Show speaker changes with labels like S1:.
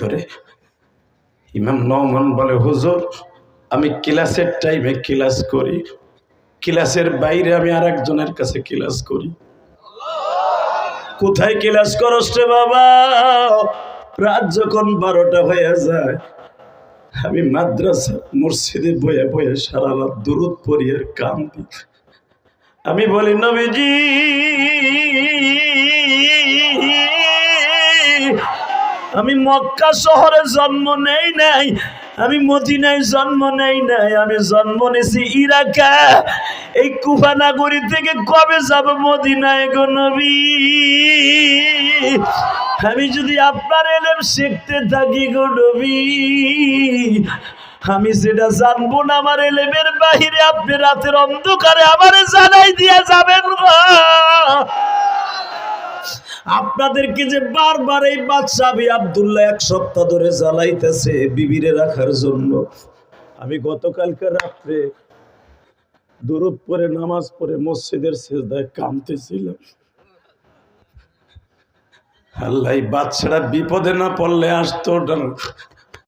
S1: ধরে ইমাম নমান বলে, হুজুর, আমি ক্লাসের টাইমে ক্লাস করি। ক্লাসের বাইরে আমি আর একজনের কাছে ক্লাস করি। কোথায় ক্লাস করস রে বাবা? রাত যখন বারোটা হয়ে যায়, আমি মাদ্রাসা মসজিদে বয়ে বয়ে সারা রাত দূরত পড়ি আর কাম আমি বলি, নবীজি আমি মক্কা শহরে জন্ম নেই নাই, আমি মদিনায় জন্ম নেই নাই, আমি জন্ম নেছি ইরাকা এই কুফা নাগরী থেকে কবে যাব মদিনায় গো নবী আমি যদি আপনার এলেম শিখতে থাকি গো নবী, আমি সেটা জানব না আমার এলেমের বাহিরে, আপনি রাতের অন্ধকারে আমারে জানাই দিয়া যাবেন। আপনাদেরকে যে বারবার এই বাদশাহ আবি আবদুল্লাহ এক সপ্তাহ ধরে জ্বালাইতেছে বিবিরে রাখার জন্য। আমি গতকালকে রাত্রে দূরত পরে নামাজ পড়ে মসজিদের শেষদায় কামতেছিলাম আল্লাহ বাচ্চারা বিপদে না পড়লে আসতো